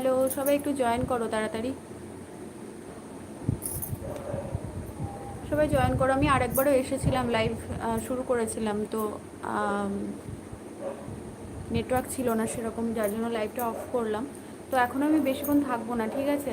Hello সবাই একটু join করো তাড়াতাড়ি। সবাই জয়েন করো, আমি আরেকবারও এসেছিলাম লাইভ শুরু করেছিলাম, তো নেটওয়ার্ক ছিল না সেরকম, যার জন্য লাইভটা অফ করলাম। তো এখন আমি বেশিক্ষণ থাকব না, ঠিক আছে?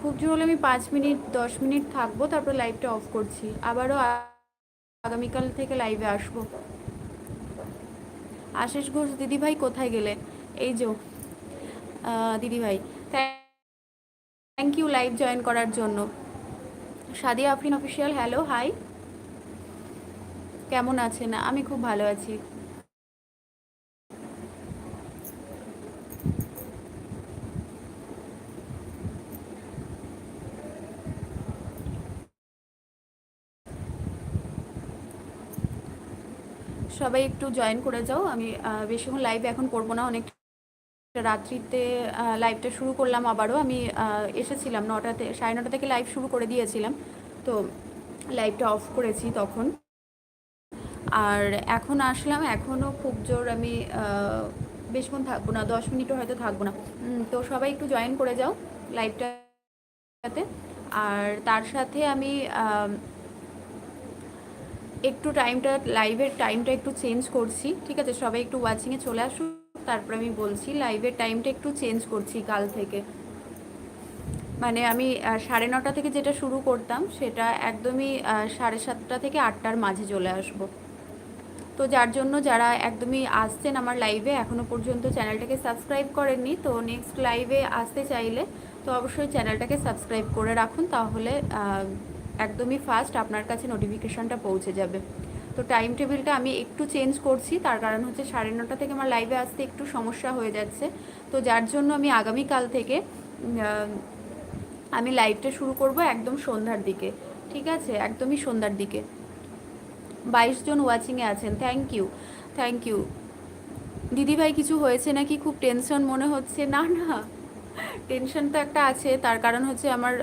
খুব জোর হলে আমি পাঁচ মিনিট, দশ মিনিট থাকব, তারপর লাইভটা অফ করছি। আবারও আগামীকাল থেকে লাইভে আসব। আশিস ঘোষ, দিদিভাই কোথায় গেলে? এই যো দিদিভাই থ্যাংক ইউ লাইভ জয়েন করার জন্য। Sadia Afrin official hello hi কেমন আছেন? আমি খুব ভালো আছি। সবাই একটু জয়েন করে যাও। আমি বেশিক্ষণ লাইভ এখন করব না অনেক রাত্রিতে লাইভটা শুরু করলাম আবারও। আমি এসেছিলাম নটাতে, সাড়ে নটা থেকে লাইভ শুরু করে দিয়েছিলাম। তো লাইভটা অফ করেছি তখন। আর এখন আসলাম, এখনও খুব জোর আমি বেশিক্ষণ থাকব না, দশ মিনিটও হয়তো থাকব না। তো সবাই একটু জয়েন করে যাও লাইভটাতে আর তার সাথে আমি একটু টাইমটা লাইভের টাইমটা একটু চেঞ্জ করছি। ঠিক আছে, সবাই একটু ওয়াচিংয়ে চলে আসুন তারপর আমি বলছি লাইভের টাইমটা একটু চেঞ্জ করছি কাল থেকে। মানে আমি সাড়ে নটা থেকে যেটা শুরু করতাম, সেটা একদমই সাড়ে সাতটা থেকে আটটার মাঝে চলে আসব। তো যার জন্য যারা একদমই আসছেন আমার লাইভে এখনও পর্যন্ত চ্যানেলটাকে সাবস্ক্রাইব করেননি, তো নেক্সট লাইভে আসতে চাইলে, তো অবশ্যই চ্যানেলটাকে সাবস্ক্রাইব করে রাখুন, তাহলে একদমই ফাস্ট আপনার কাছে নোটিফিকেশনটা পৌঁছে যাবে। তো টাইম টেবিলটা আমি একটু চেঞ্জ করছি। তার কারণ হচ্ছে সাড়ে নটা থেকে আমার লাইভে আসতে একটু সমস্যা হয়ে যাচ্ছে। তো যার জন্য আমি আগামীকাল থেকে আমি লাইভটা শুরু করব একদম সন্ধ্যার দিকে। ঠিক আছে? একদমই সন্ধ্যার দিকে। বাইশ জন ওয়াচিংয়ে আছেন। থ্যাংক ইউ থ্যাংক ইউ দিদিভাই, কিছু হয়েছে নাকি? খুব টেনশন মনে হচ্ছে। না না। টেনশন তো একটা আছে, তার কারণ হচ্ছে আমার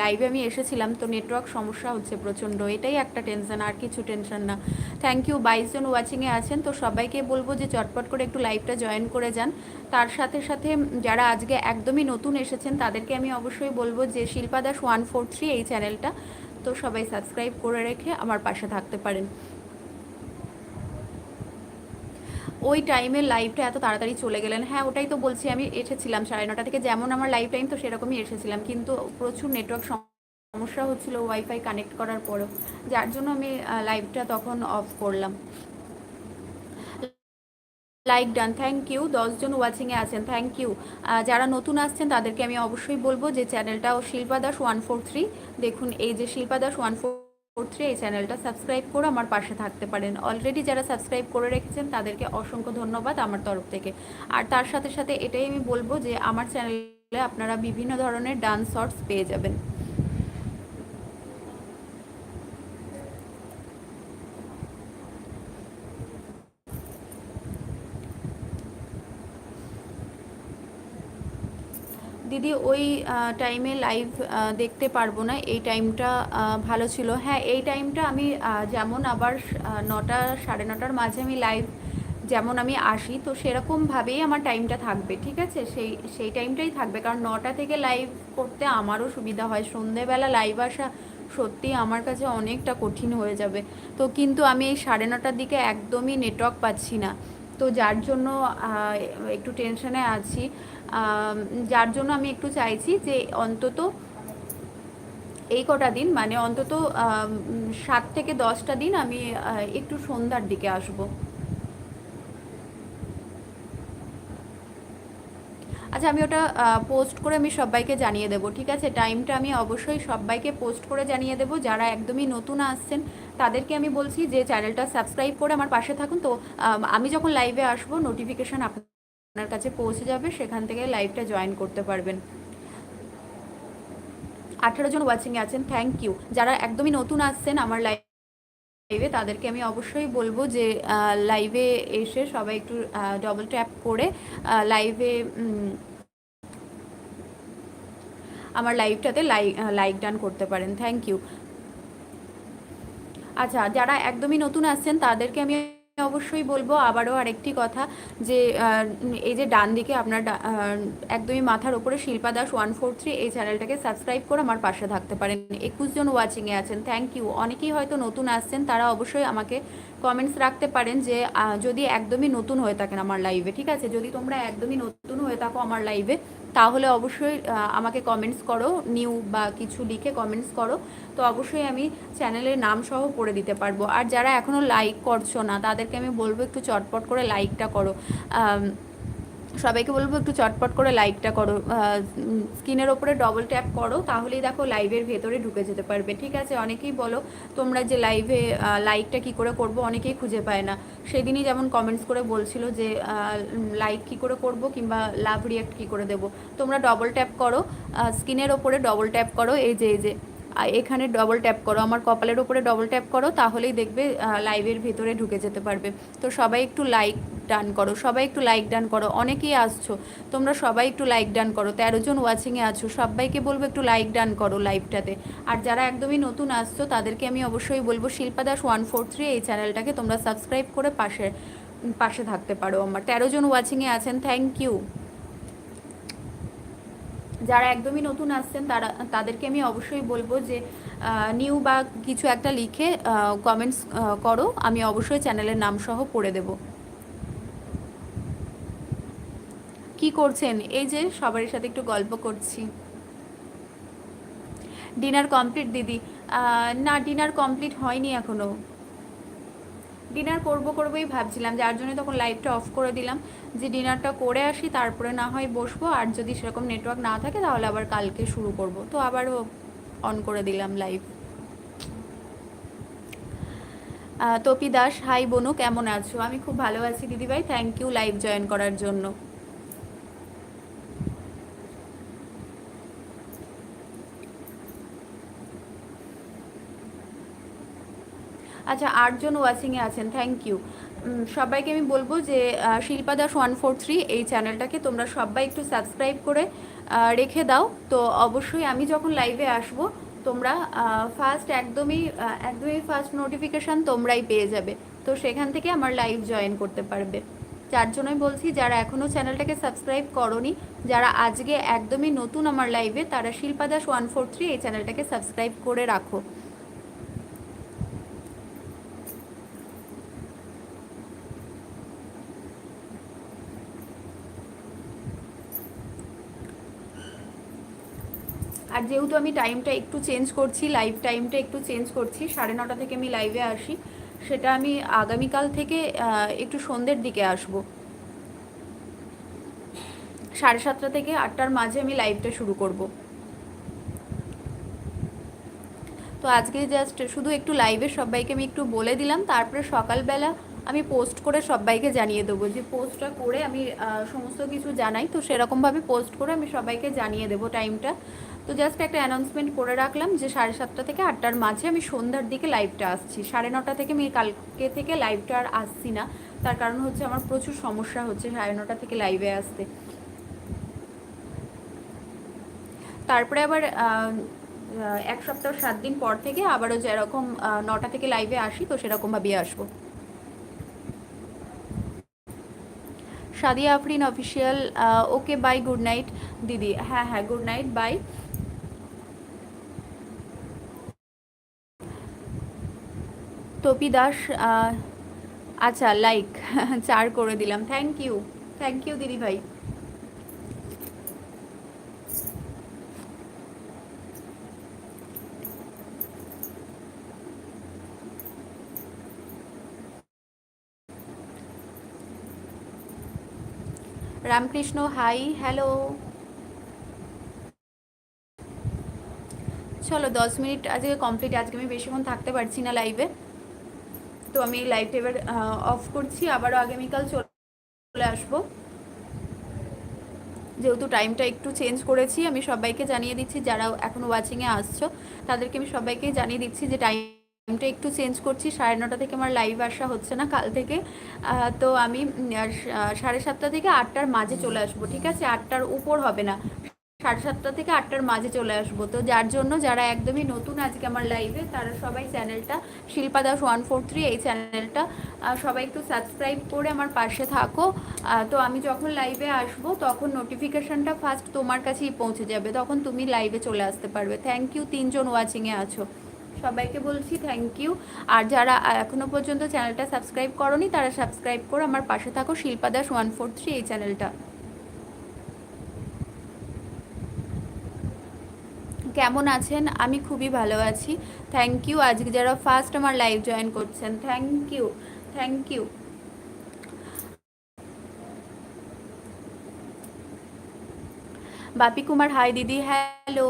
লাইভে আমি এসেছিলাম, তো নেটওয়ার্ক সমস্যা হচ্ছে প্রচণ্ড, এটাই একটা টেনশন আর কিছু টেনশন না। থ্যাংক ইউ বাইশ জন ওয়াচিংয়ে আছেন, তো সবাইকে বলব যে চটপট করে একটু লাইভটা জয়েন করে যান। তার সাথে সাথে যারা আজকে একদমই নতুন এসেছেন, তাদেরকে আমি অবশ্যই বলব যে Shilpa Das one four three এই চ্যানেলটা তো সবাই সাবস্ক্রাইব করে রেখে আমার পাশে থাকতে পারেন। ওই টাইমে লাইভটা এত তাড়াতাড়ি চলে গেলেন। হ্যাঁ ওটাই তো বলছি আমি, এসেছিলাম সাড়ে নটা থেকে। যেমন আমার লাইভ টাইম তো সেরকমই এসেছিলাম। কিন্তু প্রচুর নেটওয়ার্ক সমস্যা হচ্ছিল ওয়াইফাই কানেক্ট করার পরেও। যার জন্য আমি লাইভটা তখন অফ করলাম। লাইক ডান থ্যাংক ইউ দশজন ওয়াচিংয়ে আছেন। থ্যাংক ইউ যারা নতুন আসছেন, তাদেরকে আমি অবশ্যই বলব যে চ্যানেলটা Shilpa Das one four three. দেখুন, এই যে Shilpa Das one four three এই চ্যানেলটা সাবস্ক্রাইব করে আমার পাশে থাকতে পারেন। অলরেডি যারা সাবস্ক্রাইব করে রেখেছেন, তাদেরকে অসংখ্য ধন্যবাদ আমার তরফ থেকে। আর তার সাথে সাথে এটাই আমি বলব যে, আমার চ্যানেলে আপনারা বিভিন্ন ধরনের ডান্স শর্টস পেয়ে যাবেন। দিদি, ওই টাইমে লাইভ দেখতে পারব না। এই টাইমটা ভালো ছিল। হ্যাঁ এই টাইমটা আমি যেমন আবার নটা, সাড়ে নটার মাঝে আমি লাইভ যেমন আমি আসি, তো সেরকমভাবেই আমার টাইমটা থাকবে, ঠিক আছে? সেই সেই টাইমটাই থাকবে। কারণ নটা থেকে লাইভ করতে আমারও সুবিধা হয়। সন্ধেবেলা লাইভ আসা সত্যি আমার কাছে অনেকটা কঠিন হয়ে যাবে। তো কিন্তু আমি এই সাড়ে নটার দিকে একদমই নেটওয়ার্ক পাচ্ছি না। তো যার জন্য একটু টেনশনে আছি। যার জন্য আমি একটু চাইছি যে অন্তত এই কটা দিন মানে অন্তত সাত থেকে দশটা দিন আমি একটু সন্ধ্যার দিকে আসব। আচ্ছা আমি ওটা পোস্ট করে আমি সবাইকে জানিয়ে দেবো, ঠিক আছে? টাইমটা আমি অবশ্যই সবাইকে পোস্ট করে জানিয়ে দেবো, যারা একদমই নতুন আসছেন, তাদেরকে আমি বলছি যে চ্যানেলটা সাবস্ক্রাইব করে আমার পাশে থাকুন। তো, আমি যখন লাইভে আসব নোটিফিকেশান আপনার কাছে পৌঁছে যাবে, সেখান থেকে লাইভটা জয়েন করতে পারবেন। আঠারো জন ওয়াচিংয়ে আছেন থ্যাংক ইউ যারা একদমই নতুন আসছেন, আমার লাইভে তাদেরকে আমি অবশ্যই বলব যে লাইভে এসে সবাই একটু ডবল ট্যাপ করে লাইভে আমার লাইভটাতে লাইক লাইক ডান করতে পারেন। থ্যাংক ইউ আচ্ছা যারা একদমই নতুন আসছেন, তাদেরকে আমি অবশ্যই বলব আবারও আরেকটি কথা যে এই যে ডান দিকে আপনার একদমই মাথার ওপরে Shilpa Das one four three এই চ্যানেলটাকে সাবস্ক্রাইব করে আমার পাশে থাকতে পারেন। একুশ জন ওয়াচিংয়ে আছেন থ্যাংক ইউ অনেকেই হয়তো নতুন আসছেন, তারা অবশ্যই আমাকে কমেন্টস রাখতে পারেন যে যদি একদমই নতুন হয়ে থাকেন আমার লাইভে ঠিক আছে? যদি তোমরা একদমই নতুন হয়ে থাকো আমার লাইভে তাহলে অবশ্যই আমাকে কমেন্টস করো নিউ বা কিছু লিখে কমেন্টস করো। তো অবশ্যই আমি চ্যানেলের নাম সহ পড়ে দিতে পারব। আর যারা এখনও লাইক করছ না, তাদেরকে আমি বলব একটু চটপট করে লাইকটা করো। সবাইকে বলব একটু চটপট করে লাইকটা করো। স্ক্রিনের ওপরে ডবল ট্যাপ করো, তাহলেই দেখো লাইভের ভেতরে ঢুকে যেতে পারবে। ঠিক আছে? অনেকেই বলো, তোমরা যে লাইভে লাইকটা কি করে করব? অনেকেই খুঁজে পায় না। সেদিনই যেমন কমেন্টস করে বলছিল যে লাইক কি করে করব কিংবা লাভ রিয়াক্ট কি করে দেব। তোমরা ডবল ট্যাপ করো স্ক্রিনের ওপরে ডবল ট্যাপ করো, এই যে এই যে। এখানে ডবল ট্যাপ করো, আমার কপালের ওপরে ডবল ট্যাপ করো, তাহলেই দেখবে লাইভের ভেতরে ঢুকে যেতে পারবে। তো সবাই একটু লাইক ডান করো, সবাই একটু লাইক ডান করো, অনেকেই আসছো, তোমরা সবাই একটু লাইক ডান করো, তেরো জন ওয়াচিংয়ে আছো, সবাইকে বলব একটু লাইক ডান করো লাইভটাতে আর যারা একদমই নতুন আসছো, তাদেরকে আমি অবশ্যই বলব, Shilpa Das one four three এই চ্যানেলটাকে তোমরা সাবস্ক্রাইব করে পাশে পাশে থাকতে পারো আমার। তেরো জন ওয়াচিংয়ে আছেন থ্যাংক ইউ যারা একদমই নতুন আসছেন, তারা, তাদেরকে আমি অবশ্যই বলব যে নিউ বা কিছু একটা লিখে কমেন্টস করো। আমি অবশ্যই চ্যানেলের নাম সহ পড়ে দেব। কি করছেন? এই যে সবার সাথে একটু গল্প করছি। ডিনার কমপ্লিট দিদি। না ডিনার কমপ্লিট হয়নি এখনও ডিনার করব করবোই ভাবছিলাম, যার জন্য তখন লাইভটা অফ করে দিলাম। যে ডিনারটা করে আসি, তারপরে না হয় বসবো, আর যদি সেরকম নেটওয়ার্ক না থাকে তাহলে আবার কালকে শুরু করব। তো আবারও অন করে দিলাম লাইভ তপি দাস হাই বনু, কেমন আছো? আমি খুব ভালো আছি, দিদিভাই। থ্যাংক ইউ লাইভ জয়েন করার জন্য। আচ্ছা আটজন ওয়াচিংয়ে আছেন থ্যাংক ইউ সবাইকে আমি বলব যে Shilpa Das one four three এই চ্যানেলটাকে তোমরা সবাই একটু সাবস্ক্রাইব করে রেখে দাও। তো অবশ্যই আমি যখন লাইভে আসব, তোমরা ফার্স্ট একদমই একদমই ফার্স্ট নোটিফিকেশান তোমরাই পেয়ে যাবে। তো সেখান থেকে আমার লাইভ জয়েন করতে পারবে। যার জন্যই বলছি, যারা এখনও চ্যানেলটাকে সাবস্ক্রাইব করনি, যারা আজকে একদমই নতুন আমার লাইভে তারা Shilpa Das one four three এই চ্যানেলটাকে সাবস্ক্রাইব করে রাখো। আর যেহেতু আমি টাইমটা একটু চেঞ্জ করছি লাইভ টাইমটা একটু চেঞ্জ করছি, সাড়ে নটা থেকে আমি লাইভে আসি, সেটা আমি আগামীকাল থেকে একটু সন্ধ্যের দিকে আসব। সাড়ে সাতটা থেকে আটটার মাঝে আমি লাইভটা শুরু করব। তো আজকে জাস্ট শুধু একটু লাইভে সবাইকে আমি একটু বলে দিলাম, তারপরে সকালবেলা আমি পোস্ট করে সবাইকে জানিয়ে দেবো যে পোস্টটা করে আমি সমস্ত কিছু জানাই, তো সেরকমভাবে পোস্ট করে আমি সবাইকে জানিয়ে দেবো টাইমটা তো জাস্ট একটা অ্যানাউন্সমেন্ট করে রাখলাম যে সাড়ে সাতটা থেকে আটটার মাঝে আমি সন্ধ্যার দিকে লাইভটা আসছি। সাড়ে নটা থেকে আমি কালকে থেকে লাইভটা আর আসছি না। তার কারণ হচ্ছে আমার প্রচুর সমস্যা হচ্ছে সাড়ে নটা থেকে লাইভে আসতে। তারপরে আবার এক সপ্তাহ সাত দিন পর থেকে আবারও যেরকম নটা থেকে লাইভে আসি, তো সেরকমভাবেই আসব। Sadia Afrin official okay bye good night দিদি। হ্যাঁ হ্যাঁ good night bye Topi Das আচ্ছা লাইক চার করে দিলাম। থ্যাংক ইউ থ্যাংক ইউ দিদি ভাই। রামকৃষ্ণ হাই হ্যালো চলো, দশ মিনিট আজকে কমপ্লিট আজকে আমি বেশিক্ষণ থাকতে পারছি না লাইভে তো আমি লাইভটা এবার অফ করছি, আবারও আগামীকাল চলে আসব। যেহেতু টাইমটা একটু চেঞ্জ করেছি, আমি সবাইকে জানিয়ে দিচ্ছি, যারা এখনও ওয়াচিংয়ে আসছো, তাদেরকে আমি সবাইকে জানিয়ে দিচ্ছি যে টাইমটা একটু চেঞ্জ করছি। সাড়ে নটা থেকে আমার লাইভ আসা হচ্ছে না কাল থেকে। তো আমি সাড়ে সাতটা থেকে আটটার মাঝে চলে আসব, ঠিক আছে? আটটার উপর হবে না। সাড়ে সাতটা থেকে আটটার মাঝে চলে আসব। তো যার জন্য যারা একদমই নতুন আজকে আমার লাইভে তারা সবাই চ্যানেলটা Shilpa Das one four three এই চ্যানেলটা সবাই একটু সাবস্ক্রাইব করে আমার পাশে থাকো। তো আমি যখন লাইভে আসব, তখন নোটিফিকেশানটা ফার্স্ট তোমার কাছেই পৌঁছে যাবে। তখন তুমি লাইভে চলে আসতে পারবে। থ্যাংক ইউ তিনজন ওয়াচিংয়ে আছো। সবাইকে বলছি থ্যাংক ইউ আর যারা এখনও পর্যন্ত চ্যানেলটা সাবস্ক্রাইব করনি, তারা সাবস্ক্রাইব করে আমার পাশে থাকো। Shilpa Das one four three এই চ্যানেলটা কেমন আছেন? আমি খুবই ভালো আছি। থ্যাংক ইউ আজকে যারা ফার্স্ট আমার লাইভ জয়েন করছেন thank you thank you Bapi Kumar hi দিদি হ্যালো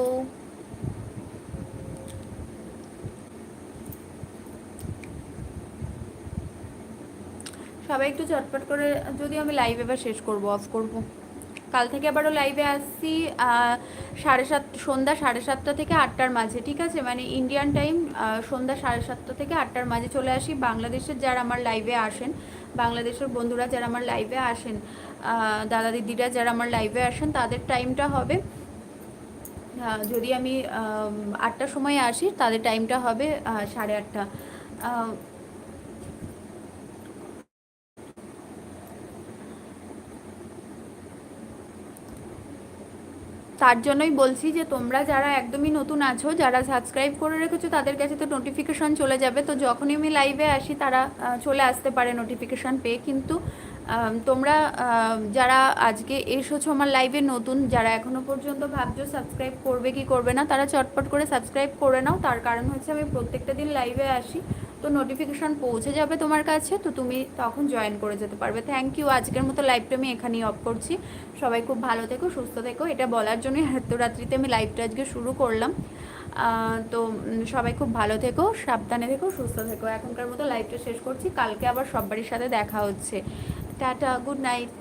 সবাই একটু চটপট করে, যদি আমি লাইভ এবার শেষ করব অফ করব। কাল থেকে আবারও লাইভে আসছি সাড়ে সাত, সন্ধ্যা সাড়ে সাতটা থেকে আটটার মাঝে, ঠিক আছে? মানে ইন্ডিয়ান টাইম সন্ধ্যা সাড়ে সাতটা থেকে আটটার মাঝে চলে আসি। বাংলাদেশের যারা আমার লাইভে আসেন, বাংলাদেশের বন্ধুরা যারা আমার লাইভে আসেন দাদা দিদিরা যারা আমার লাইভে আসেন, তাদের টাইমটা হবে যদি আমি আটটার সময় আসি, তাদের টাইমটা হবে সাড়ে আটটা। তার জন্যই বলছি যে তোমরা যারা একদমই নতুন আছো, যারা সাবস্ক্রাইব করে রেখেছো, তাদের কাছে তো নোটিফিকেশান চলে যাবে। তো যখনই আমি লাইভে আসি, তারা চলে আসতে পারে নোটিফিকেশান পেয়ে। কিন্তু তোমরা যারা আজকে এসেছ আমার লাইভে নতুন, যারা এখনও পর্যন্ত ভাবছ সাবস্ক্রাইব করবে কি করবে না, তারা চটপট করে সাবস্ক্রাইব করে নাও। তার কারণ হচ্ছে আমি প্রত্যেকটা দিন লাইভে আসি। তো নোটিফিকেশান পৌঁছে যাবে তোমার কাছে, তো তুমি তখন জয়েন করে যেতে পারবে। থ্যাংক ইউ আজকের মতো লাইভটা আমি এখানেই অফ করছি। সবাই খুব ভালো থেকো, সুস্থ থেকো। এটা বলার জন্যই রাত্রিতে আমি লাইভটা আজকে শুরু করলাম। তো সবাই খুব ভালো থেকো, সাবধানে থেকো, সুস্থ থেকো। এখনকার মতো লাইভটা শেষ করছি। কালকে আবার সবারই সাথে দেখা হচ্ছে। Tata good night